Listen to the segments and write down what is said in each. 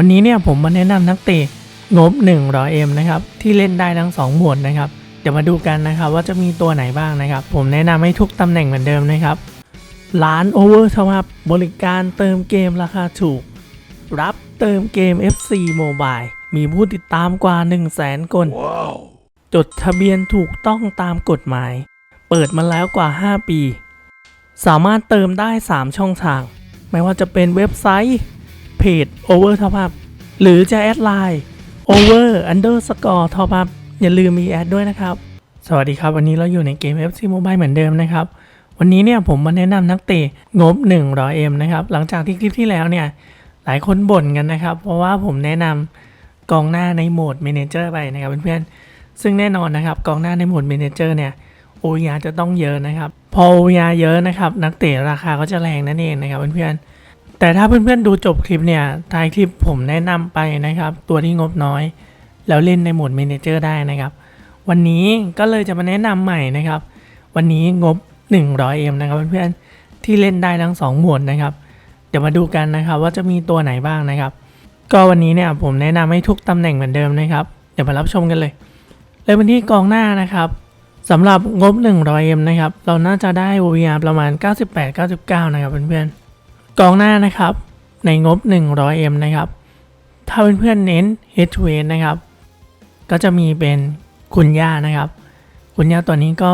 วันนี้เนี่ยผมมาแนะนำนักเตะงบ 100M นะครับที่เล่นได้ทั้ง2โหมดนะครับเดี๋ยวมาดูกันนะครับว่าจะมีตัวไหนบ้างนะครับ ผมแนะนำให้ทุกตำแหน่งเหมือนเดิมนะครับร้าน Over Top Up บริการเติมเกมราคาถูก รับเติมเกม FC Mobile มีผู้ติดตามกว่า 1 0 0 0 0แสนคนจดทะเบียนถูกต้องตามกฎหมาย เปิดมาแล้วกว่า 5 ปี สามารถเติมได้ 3 ช่องทาง ไม่ว่าจะเป็นเว็บไซต์ เพจ Over Top Up หรือจะแอดไลน์ Over Underscore Top Up อย่าลืมมีแอดด้วยนะครับ สวัสดีครับ วันนี้เราอยู่ในเกม FC Mobile เหมือนเดิมนะครับ วันนี้เนี่ยผมมาแนะนำนักเตะงบ 100M นะครับ หลังจากที่คลิปที่แล้วเนี่ย หลายคนบ่นกันนะครับ เพราะว่าผมแนะนำกองหน้าในโหมด Manager ไปนะครับเพื่อนๆ ซึ่งแน่นอนนะครับกองหน้าในโหมด Manager เนี่ยโอยาจะต้องเยอะนะครับ พอโอยาเยอะนะครับ นักเตะราคาก็จะแรงนั่นเองนะครับเพื่อนๆ แต่ถ้าเพื่อนๆดูจบคลิปเนี่ยท้ายคลิปผมแนะนำไปนะครับ ตัวที่งบน้อย แล้วเล่นในโหมด Manager ได้นะครับ วันนี้ก็เลยจะมาแนะนำใหม่นะครับ วันนี้งบ 100M นะครับเพื่อนๆที่เล่นได้ทั้ง 2 โหมดนะครับ เดี๋ยวมาดูกันนะครับว่าจะมีตัวไหนบ้างนะครับ ก็วันนี้เนี่ยผมแนะนำให้ทุกตำแหน่งเหมือนเดิมนะครับ เดี๋ยวมารับชมกันเลยเริ่มกันที่กองหน้านะครับสำหรับงบ 100M นะครับ เราน่าจะได้ OVR ประมาณ 98-99 นะครับเพื่อนๆ กองหน้านะครับ ในงบ 100M นะครับ ถ้าเพื่อนๆเน้น Head to Head นะครับ ก็จะมีเป็นคุณย่านะครับ คุณย่าตัวนี้ก็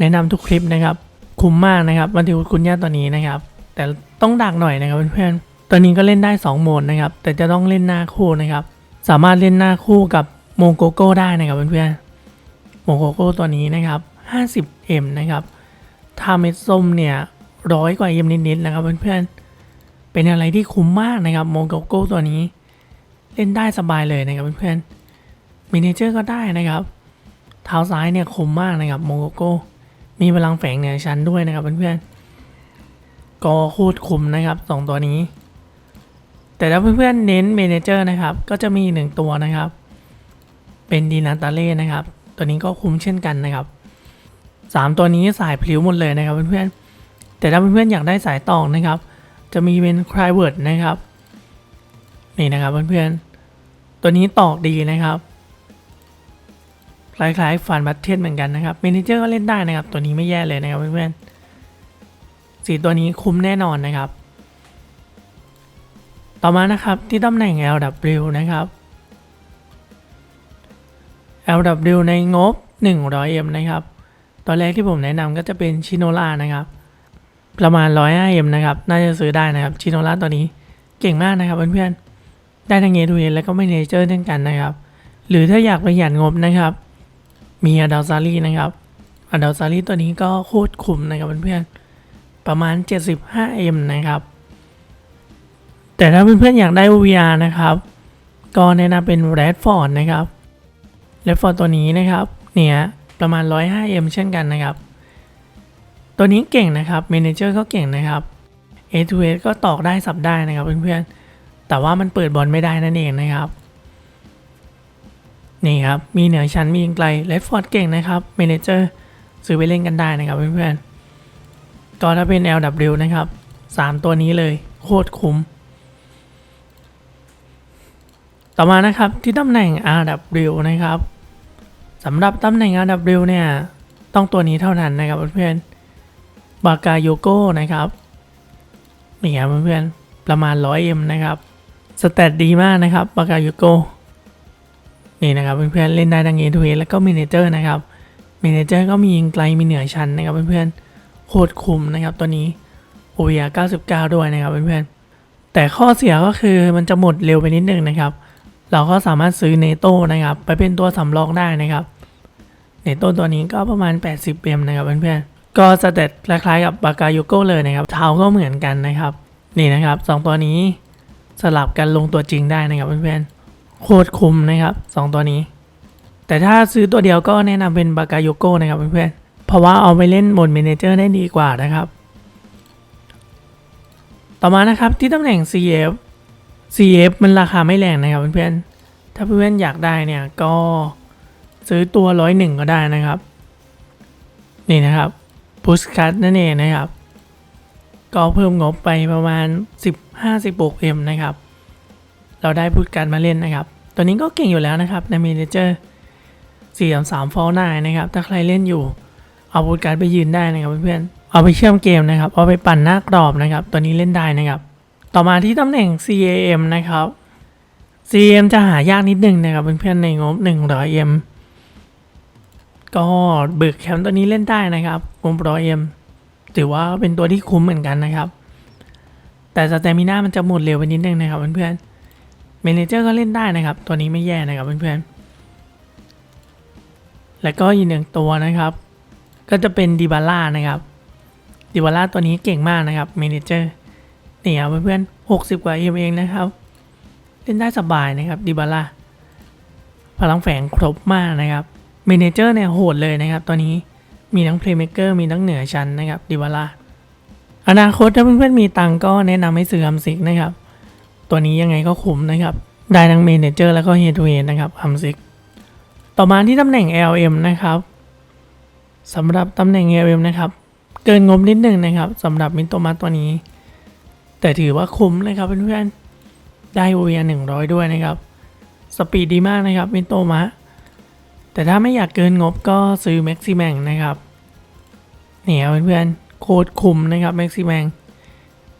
แนะนำทุกคลิปนะครับ คุ้มมากนะครับมาถึงคุณย่าตัวนี้นะครับ แต่ต้องดักหน่อยนะครับเพื่อนๆตัวนี้ก็เล่นได้ 2 โหมดนะครับ แต่จะต้องเล่นหน้าคู่นะครับ สามารถเล่นหน้าคู่กับโมโกโก้ได้นะครับเพื่อนๆโมโกโก้ตัวนี้นะครับ 50M นะครับถ้าเม็ดส้มเนี่ยร้อยกว่า M นิดๆนะครับเพื่อนๆ เป็นอะไรที่คุ้มมากนะครับโมโกโก้ตัวนี้ เล่นได้สบายเลยนะครับเพื่อนๆมินิเจอร์ก็ได้นะครับ เท้าซ้ายเนี่ยคมมากนะครับโมโกโก้มีพลังแฝงเหนือชั้นด้วยนะครับเพื่อนๆก็โคตรคุ้มนะครับสองตัวนี้ แต่ถ้าเพื่อนๆเน้นเมเนเจอร์นะครับ ก็จะมีหนึ่งตัวนะครับ เป็นดีนาตาเล่นะครับ ตัวนี้ก็คุ้มเช่นกันนะครับสามตัวนี้สายพลิ้วหมดเลยนะครับเพื่อนๆแต่ถ้าเพื่อนๆอยากได้สายตองนะครับ จะมีเป็นคลายเวิร์ดนะครับ นี่นะครับเพื่อนๆ ตัวนี้ตอกดีนะครับคล้ายๆฟันบัตเทนเหมือนกันนะครับเมนเจอร์ก็เล่นได้นะครับ ตัวนี้ไม่แย่เลยนะครับเพื่อนๆสีตัวนี้คุ้มแน่นอนนะครับ ต่อมานะครับที่ตำแหน่ง LW นะครับ LW ในงบ 100M นะครับตัวแรกที่ผมแนะนำก็จะเป็นชิโนล่านะครับ ประมาณ 105M นะครับ น่าจะซื้อได้นะครับชิโนล่าตัวนี้เก่งมากนะครับเพื่อนๆ ได้ทั้งเอทูเอแล้วก็เมนเจอร์เช่นกันนะครับ หรือถ้าอยากประหยัดงบนะครับ มีอดัลซารีนะครับอดัลซารีตัวนี้ก็โคตรคุ้มนะครับเพื่อนๆ ประมาณ 75M นะครับ แต่ถ้าเพื่อนๆ อยากได้ VR นะครับ ก็แนะนำเป็น Redford นะครับ Redford ตัวนี้นะครับ เนี่ยประมาณ 105M เช่นกันนะครับ ตัวนี้เก่งนะครับ Manager ก็เก่งนะครับ A to A ก็ตอกได้สับได้นะครับเพื่อนๆ แต่ว่ามันเปิดบอลไม่ได้นั่นเองนะครับ นี่ครับ มีเหนือชั้นมียิงไกลเลดฟอร์ดเก่งนะครับเมนเจอร์ซื้อไปเล่นกันได้นะครับเพื่อนๆก็ถ้าเป็น LW นะครับ 3 ตัวนี้เลยโคตรคุ้ม ต่อมานะครับที่ตำแหน่ง RW นะครับสำหรับตำแหน่ง RW เนี่ยต้องตัวนี้เท่านั้นนะครับเพื่อนๆ บากาโยโก้นะครับนี่ครับเพื่อนๆประมาณ 100M นะครับสเตตดีมากนะครับบากาโยโก้นี่นะครับเพื่อนๆเล่นได้ทั้งเอทูเอแล้วก็มินเจอร์นะครับมินเจอร์ก็มียิงไกลมีเหนือชั้นนะครับเพื่อนๆโคตรคุมนะครับตัวนี้โอเวีย99 ด้วยนะครับเพื่อนๆแต่ข้อเสียก็คือมันจะหมดเร็วไปนิดนึงนะครับ เราก็สามารถซื้อเนโต้นะครับ ไปเป็นตัวสำรองได้นะครับเนโต้ตัวนี้ก็ประมาณ 80เปมนะครับเพื่อนๆ ก็สเตตคล้ายๆกับบากาโยโก้เลยนะครับเท้าก็เหมือนกันนะครับ นี่นะครับสองตัวนี้สลับกันลงตัวจริงได้นะครับเพื่อนๆโคตรคุ้มนะครับสองตัวนี้ แต่ถ้าซื้อตัวเดียวก็แนะนำเป็นบากาโยโก้นะครับเพื่อนๆเพราะว่าเอาไปเล่นบนเมนเจอร์ได้ดีกว่านะครับ ต่อมานะครับที่ตำแหน่ง CF CF มันราคาไม่แรงนะครับเพื่อนๆถ้าเพื่อนๆอยากได้เนี่ยก็ซื้อตัวร้อยหนึ่งก็ได้นะครับ นี่นะครับ พุชคัตนั่นเองนะครับ ก็เพิ่มงบไปประมาณ 15-16M นะครับ เราได้พูดการมาเล่นนะครับ ตัวนี้ก็เก่งอยู่แล้วนะครับในเมเนเจอร์สี่สามฟอลนายนะครับ ถ้าใครเล่นอยู่ เอาพูดการไปยืนได้นะครับเพื่อนๆเอาไปเชื่อมเกมนะครับ เอาไปปั่นหน้ากรอบนะครับ ตัวนี้เล่นได้นะครับ ต่อมาที่ตำแหน่ง CAM นะครับ CAM จะหายากนิดนึงนะครับเพื่อนๆในงบ 100M ก็เบิกแคมป์ตัวนี้เล่นได้นะครับงบ 100M ถือว่าเป็นตัวที่คุ้มเหมือนกันนะครับ แต่สเตมิน่ามันจะหมดเร็วไปนิดนึงนะครับเพื่อนๆเมเนเจอร์ก็เล่นได้นะครับ ตัวนี้ไม่แย่นะครับเพื่อนๆแล้วก็อีกหนึ่งตัวนะครับ ก็จะเป็นดิบาร่านะครับดิบาร่าตัวนี้เก่งมากนะครับเมเนเจอร์นี่ครับเพื่อนๆหกสิบกว่าเอ็มเองนะครับ เล่นได้สบายนะครับดิบาร่าพลังแฝงครบมากนะครับ เมนเจอร์เนี่ยโหดเลยนะครับตัวนี้มีทั้งเพลย์เม k เกอร์มีทั้งเหนือชั้นนะครับดิบาร่าอนาคตถ้าเพื่อนๆมีตังก็แนะนำให้ซื้อฮัมซิกนะครับ ตัวนี้ยังไงก็คุ้มนะครับ ได้ทั้งเมนเจอร์แล้วก็เฮด o เ e นะครับฮัมซิกต่อมาที่ตำแหน่ง LM นะครับสำหรับตำแหน่ง LM นะครับ เกินงบนิดนึงนะครับสำหรับมินโตมาตัวนี้ แต่ถือว่าคุ้มนะครับเพื่อนๆได้ OVR 100ด้วยนะครับ สปีดดีมากนะครับมินโตมะ แต่ถ้าไม่อยากเกินงบก็ซื้อ Maxi m a n นะครับเนี่ยเพื่อนๆโคตรคุ้มนะครับ Maxi m a n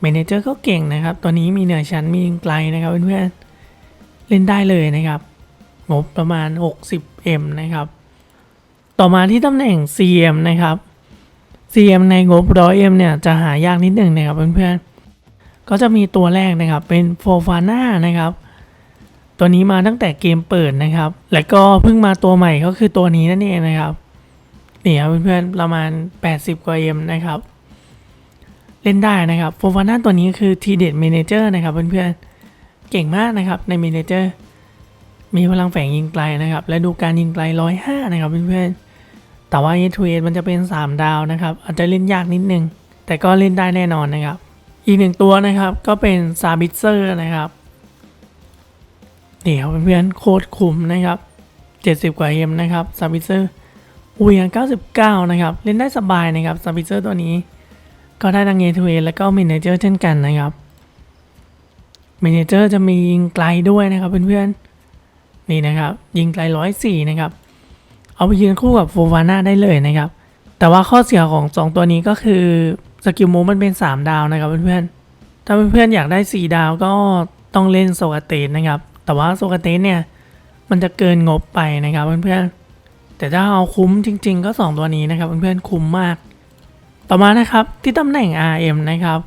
เมเนเจอร์ก็เก่งนะครับ ตัวนี้มีเหนือชั้นมีไกลนะครับเพื่อนๆเล่นได้เลยนะครับ งบประมาณ 60M นะครับ ต่อมาที่ตำแหน่ง CM นะครับ CM ในงบ 100M เนี่ยจะหายากนิดหนึ่งนะครับเพื่อนๆก็จะมีตัวแรกนะครับเป็นโฟฟาน่านะครับ ตัวนี้มาตั้งแต่เกมเปิดนะครับ แล้วก็เพิ่งมาตัวใหม่ก็คือตัวนี้นั่นเองนะครับนี่ครับเพื่อนๆประมาณ 80 กว่า M นะครับ เล่นได้นะครับโฟฟาน่าตัวนี้คือทีเด็ดเมนเจอร์นะครับเพื่อนๆเก่งมากนะครับในเมนเจอร์มีพลังแฝงยิงไกลนะครับ และดูการยิงไกล 105 นะครับเพื่อนๆแต่ว่า a 2 a มันจะเป็น 3 ดาวนะครับ อาจจะเล่นยากนิดนึง แต่ก็เล่นได้แน่นอนนะครับ อีกหนึ่งตัวนะครับก็เป็นซาบิเซอร์นะครับ เดี๋ยวเพื่อนโคตรคุ้มนะครับ 70 กว่าเอ็มนะครับซาบิเซอร์อุ้ย99 นะครับ เล่นได้สบายนะครับซาบิเซอร์ตัวนี้ ก็ได้ทั้ง a 2 a แล้วก็เมเนเจอร์เช่นกันนะครับเมเนเจอร์จะมียิงไกลด้วยนะครับเพื่อนๆนี่นะครับ ยิงไกล104นะครับ เอาไปยืนคู่กับโฟวาน่าได้เลยนะครับ แต่ว่าข้อเสียของ 2 ตัวนี้ก็คือสกิลมูมันเป็น 3 ดาวนะครับเพื่อนๆถ้าเพื่อนๆอยากได้ 4 ดาวก็ต้องเล่นโซกาเตนนะครับ แต่ว่าโซกาเตนเนี่ยมันจะเกินงบไปนะครับเพื่อนๆ แต่ถ้าเอาคุ้มจริง ๆ ก็ 2 ตัวนี้นะครับเพื่อนๆ คุ้มมาก ต่อมานะครับที่ตำแหน่ง RM นะครับ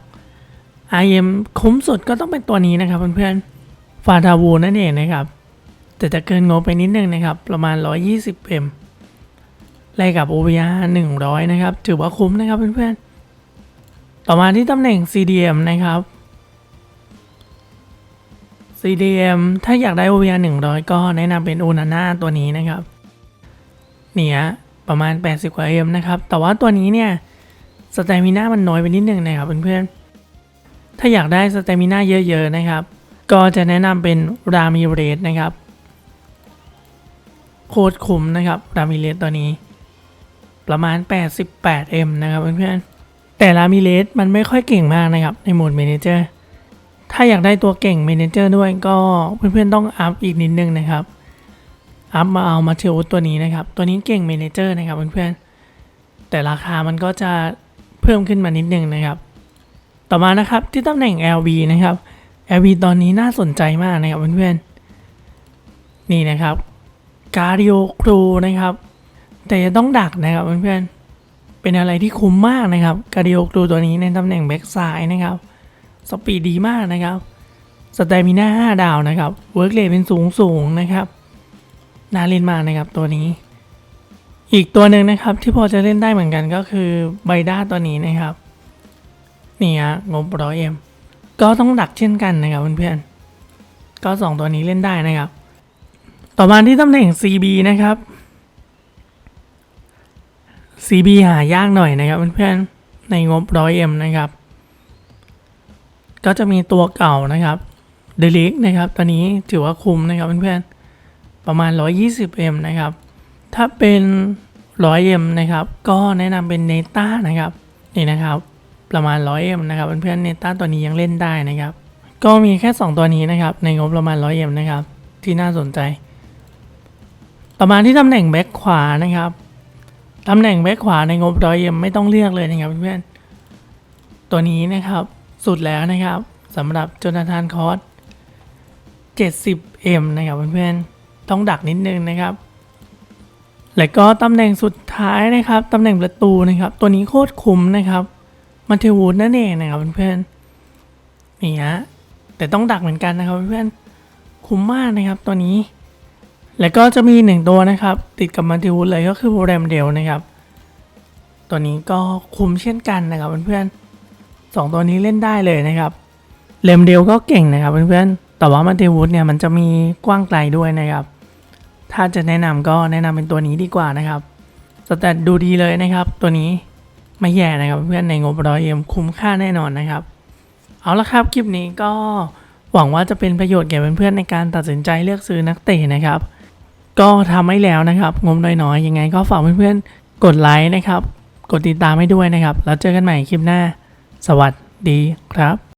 RM คุ้มสุดก็ต้องเป็นตัวนี้นะครับเพื่อนๆ ฟาดาวูนั่นเองนะครับ แต่จะเกินงบไปนิดนึงนะครับ ประมาณ 120M แลกกับ OVR 100 นะครับ ถือว่าคุ้มนะครับเพื่อนๆ ต่อมาที่ตำแหน่ง CDM นะครับ CDM ถ้าอยากได้ OVR 100 ก็แนะนำเป็น o n a n a ตัวนี้นะครับ เนี่ยประมาณ 80 กว่า M นะครับ แต่ว่าตัวนี้เนี่ยสเตมิน่ามันน้อยไปนิดนึงนะครับเพื่อนๆ ถ้าอยากได้สเตมิน่าเยอะๆนะครับ ก็จะแนะนำเป็นรามิเรสนะครับ โคตรคุ้มนะครับรามิเรสตัวนี้ ประมาณ 88M นะครับเพื่อนๆ แต่รามิเรสมันไม่ค่อยเก่งมากนะครับในโหมดเมเนเจอร์ ถ้าอยากได้ตัวเก่งเมเนเจอร์ด้วยก็เพื่อนๆต้องอัพอีกนิดนึงนะครับ อัพมาเอามาเทลตัวนี้นะครับ ตัวนี้เก่งเมเนเจอร์นะครับเพื่อนๆ แต่ราคามันก็จะเพิ่มขึ้นมานิดนึงนะครับ ต่อมานะครับที่ตำแหน่ง LV นะครับ LV ตอนนี้น่าสนใจมากนะครับเพื่อนๆ นี่นะครับการดิโอครูนะครับ แต่จะต้องดักนะครับเพื่อนๆ เป็นอะไรที่คุ้มมากนะครับการดิโอครูตัวนี้ในตำแหน่งแบ็กซ้ายนะครับ สปีดดีมากนะครับสเตมิน่า5ดาวนะครับเวิร์กเลทเป็นสูงสูงนะครับน่าเล่นมากนะครับตัวนี้ อีกตัวหนึ่งนะครับที่พอจะเล่นได้เหมือนกันก็คือไบด้าตัวนี้นะครับนี่ฮะงบร้อยเอ็มก็ต้องดักเช่นกันนะครับเพื่อนๆก็สองตัวนี้เล่นได้นะครับ ต่อมาที่ตำแหน่ง CB นะครับ CB หายากหน่อยนะครับเพื่อนๆในงบร้อยเอ็มนะครับ ก็จะมีตัวเก่านะครับเดลิกนะครับตัวนี้ถือว่าคุ้มนะครับเพื่อนๆ ประมาณ 120M นะครับ ถ้าเป็น 100M นะครับ ก็แนะนำเป็นเนต้านะครับ นี่นะครับ ประมาณ 100M นะครับเพื่อนๆเนต้าตัวนี้ยังเล่นได้นะครับ ก็มีแค่ 2 ตัวนี้นะครับ ในงบประมาณร้อยเอ็มนะครับ ที่น่าสนใจ ประมาณที่ตำแหน่งแบ็คขวานะครับตำแหน่งแบ็คขวาในงบร้อยเอ็มไม่ต้องเลือกเลยนะครับเพื่อนๆ ตัวนี้นะครับ สุดแล้วนะครับสำหรับโจนาธานคอส 70M นะครับเพื่อนๆ ต้องดักนิดนึงนะครับ แล้วก็ตำแหน่งสุดท้ายนะครับตำแหน่งประตูนะครับ ตัวนี้โคตรคุ้มนะครับมันเทวูดนั่นเองนะครับเพื่อนๆนี่ฮะแต่ต้องดักเหมือนกันนะครับเพื่อนๆคุ้มมากนะครับตัวนี้ แล้วก็จะมีหนึ่งตัวนะครับ ติดกับมันเทวูดเลยก็คือโปรแรมเดลนะครับ ตัวนี้ก็คุ้มเช่นกันนะครับเพื่อนๆ สองตัวนี้เล่นได้เลยนะครับเลมเดลก็เก่งนะครับเพื่อนๆแต่ว่ามันเทวูดเนี่ยมันจะมีกว้างไกลด้วยนะครับ ถ้าจะแนะนำก็แนะนำเป็นตัวนี้ดีกว่านะครับสแตทดูดีเลยนะครับ ตัวนี้ไม่แย่นะครับเพื่อนในงบร้อยเอ็มคุ้มค่าแน่นอนนะครับ เอาละครับคลิปนี้ก็หวังว่าจะเป็นประโยชน์แก่เพื่อนๆในการตัดสินใจเลือกซื้อนักเตะนะครับ ก็ทำให้แล้วนะครับ งบน้อยๆยังไงก็ฝากเพื่อนๆกดไลค์นะครับ กดติดตามให้ด้วยนะครับ แล้วเจอกันใหม่คลิปหน้า สวัสดีครับ